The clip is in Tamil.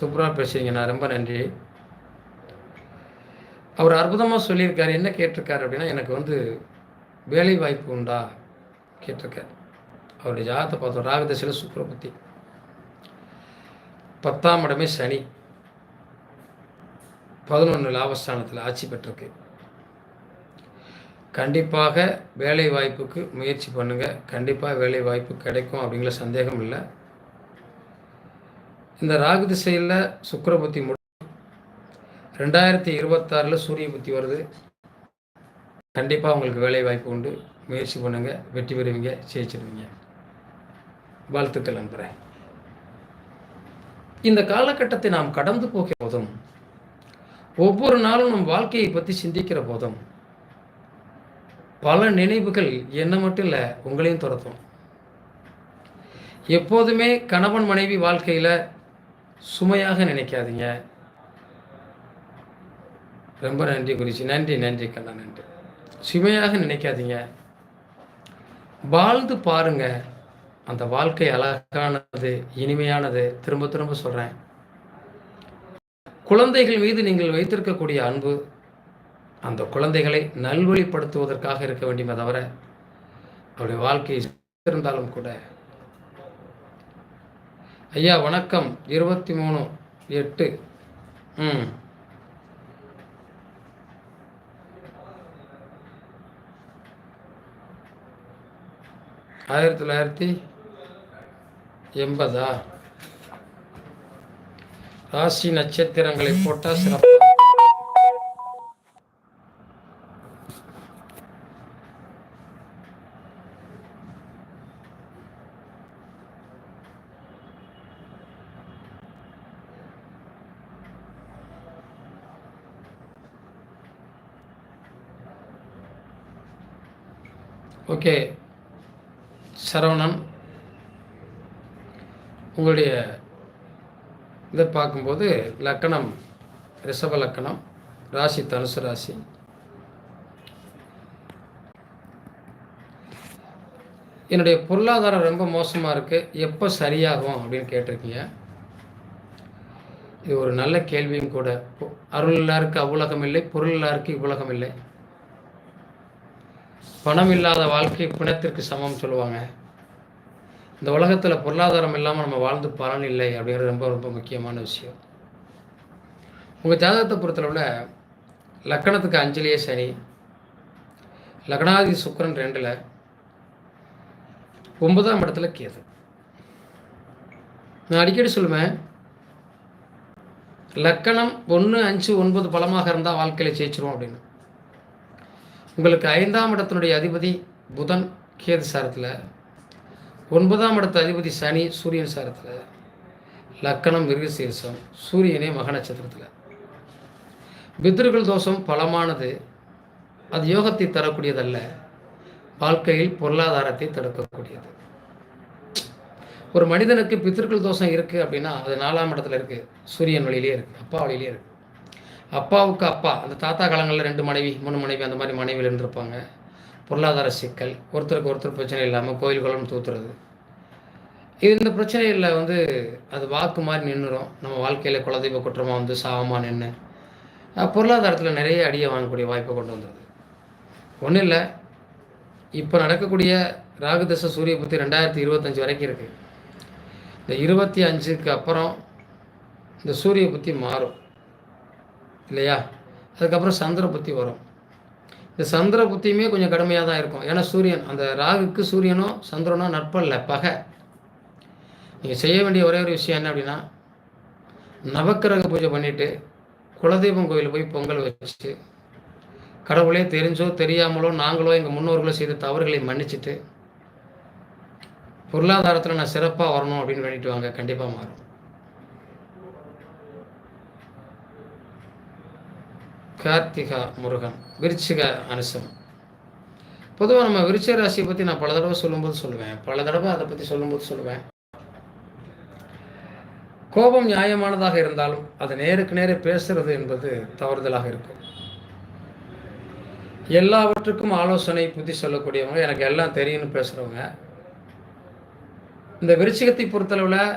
சூப்பராக பேசுறீங்கண்ணா ரொம்ப நன்றி. அவர் அற்புதமாக சொல்லியிருக்காரு. என்ன கேட்டிருக்காரு அப்படின்னா எனக்கு வந்து வேலை வாய்ப்பு உண்டா? கேட்டிருக்காரு. அவருடைய ஜாதத்தை பார்த்தோம். ராகதசையில் சுக்கரபத்தி பத்தாம் இடமே சனி. பதினொன்று லாபஸ்தானத்தில் ஆட்சி பெற்றிருக்கு. கண்டிப்பாக வேலை வாய்ப்புக்கு முயற்சி பண்ணுங்கள் கண்டிப்பாக வேலை வாய்ப்பு கிடைக்கும் அப்படிங்கிற சந்தேகம் இல்லை. இந்த ராகு திசையில் சுக்கர புத்தி முடி ரெண்டாயிரத்தி இருபத்தாறில் சூரிய புத்தி வருது. கண்டிப்பாக உங்களுக்கு வேலை வாய்ப்பு உண்டு. முயற்சி பண்ணுங்கள் வெற்றி பெறுவீங்க. ஜெயிச்சிருவீங்க. வாழ்த்துக்கள் நம்புகிறேன் இந்த காலகட்டத்தை நாம் கடந்து போகிற போதும் ஒவ்வொரு நாளும் நம் வாழ்க்கையை பற்றி சிந்திக்கிற போதும் பல நினைவுகள் என்ன மட்டும் இல்லை உங்களையும் துரத்தும். எப்போதுமே கணவன் மனைவி வாழ்க்கையில் சுமையாக நினைக்காதீங்க. ரொம்ப நன்றி குறிச்சி நன்றி நன்றி கண்ணா நன்றி. சுமையாக நினைக்காதீங்க. வாழ்ந்து பாருங்க. அந்த வாழ்க்கை அழகானது இனிமையானது. திரும்ப திரும்ப சொல்கிறேன் குழந்தைகள் மீது நீங்கள் வைத்திருக்கக்கூடிய அன்பு அந்த குழந்தைகளை நல்வழிப்படுத்துவதற்காக இருக்க வேண்டுமே தவிர அவருடைய வாழ்க்கை இருந்தாலும் கூட ஐயா வணக்கம். இருபத்தி மூணு எட்டு. ம். ஆயிரத்தி தொள்ளாயிரத்தி எண்பதா? ராசி நட்சத்திரங்களை போட்டால் சிறப்பு. ஓகே. சரவணன் உங்களுடைய இதை பார்க்கும்போது லக்கணம் ரிஷப லக்கணம் ராசி தனுசு ராசி. என்னுடைய பொருளாதாரம் ரொம்ப மோசமாக இருக்குது எப்போ சரியாகும் அப்படின்னு கேட்டிருக்கீங்க. இது ஒரு நல்ல கேள்வியும் கூட. அருள் இல்லாருக்கு அவ்வுலகம் இல்லை பொருள் இல்லாருக்கு இவ்வுலகம் இல்லை. பணம் இல்லாத வாழ்க்கை பிணத்திற்கு சமம் சொல்லுவாங்க. இந்த உலகத்தில் பொருளாதாரம் இல்லாமல் நம்ம வாழ்ந்து பலன் இல்லை அப்படிங்கிறது ரொம்ப ரொம்ப முக்கியமான விஷயம். உங்கள் ஜாதகத்தை பொறுத்தளவில் லக்கணத்துக்கு அஞ்சலியே சனி லக்னாதி சுக்கரன் ரெண்டில் ஒன்பதாம் இடத்துல கேது. நான் அடிக்கடி சொல்லுவேன் லக்கணம் ஒன்று அஞ்சு ஒன்பது பலமாக இருந்தால் வாழ்க்கையில் ஜெயிச்சிரும் அப்படின்னு. உங்களுக்கு ஐந்தாம் இடத்தினுடைய அதிபதி புதன் கேது சாரத்தில் ஒன்பதாம் இடத்து அதிபதி சனி சூரியன் சாரத்தில் லக்கணம் மிருகசீர்ஷம் சூரியனே மக நட்சத்திரத்தில். பித்ருக்கள் தோஷம் பலமானது. அது யோகத்தை தரக்கூடியதல்ல. வாழ்க்கையில் பொருளாதாரத்தை தடுக்கக்கூடியது. ஒரு மனிதனுக்கு பித்திருக்கள் தோஷம் இருக்குது அப்படின்னா அது நாலாம் இடத்துல இருக்குது சூரியன் வழியிலே இருக்குது அப்பா வழியிலே இருக்குது அப்பாவுக்கு அப்பா அந்த தாத்தா காலங்களில் ரெண்டு மனைவி மூணு மனைவி அந்த மாதிரி மனைவியில் இருந்திருப்பாங்க. பொருளாதார சிக்கல் ஒருத்தருக்கு ஒருத்தர் பிரச்சனை இல்லாமல் கோயில் குளம் தூத்துறது. இது இந்த பிரச்சனைகளில் வந்து அது வாக்கு மாதிரி நின்றுடும் நம்ம வாழ்க்கையில் குலதெய்வ குற்றமாக வந்து சாவமாக நின்று பொருளாதாரத்தில் நிறைய அடியை வாங்கக்கூடிய வாய்ப்பை கொண்டு வந்தது. ஒன்றும் இல்லை இப்போ நடக்கக்கூடிய ராகுதச சூரிய புத்தி ரெண்டாயிரத்தி இருபத்தஞ்சி வரைக்கும் இருக்குது இந்த இருபத்தி அஞ்சுக்கு அப்புறம் இந்த சூரிய புத்தி மாறும். இல்லையா? அதுக்கப்புறம் சந்திர புத்தி வரும். இந்த சந்திர புத்தியுமே கொஞ்சம் கடுமையாக தான் இருக்கும். ஏன்னா சூரியன் அந்த ராகுக்கு சூரியனோ சந்திரனோ நட்பல்ல பகை. நீங்கள் செய்ய வேண்டிய ஒரே ஒரு விஷயம் என்ன அப்படின்னா நவக்கிரக பூஜை பண்ணிவிட்டு குலதெய்வம் கோயில் போய் பொங்கல் வச்சு கடவுளே தெரிஞ்சோ தெரியாமலோ நாங்களோ எங்கள் முன்னோர்களோ செய்த தவறுகளை மன்னிச்சுட்டு பொருளாதாரத்தில் நான் சிறப்பாக வரணும் அப்படின்னு வேண்டிட்டு வாங்க. கண்டிப்பாக மாறும். கார்த்திகா முருகன் விருச்சிக அனுசம். பொதுவாக நம்ம விருச்சிக ராசியை பற்றி நான் பல தடவை சொல்லும்போது சொல்லுவேன். பல தடவை அதை பற்றி சொல்லும்போது சொல்லுவேன். கோபம் நியாயமானதாக இருந்தாலும் அதை நேருக்கு நேரே பேசுறது என்பது தவறுதலாக இருக்கும். எல்லாவற்றுக்கும் ஆலோசனை புத்தி சொல்லக்கூடியவங்க எனக்கு எல்லாம் தெரியும்னு பேசுகிறவங்க இந்த விருச்சிகத்தை பொறுத்தளவில்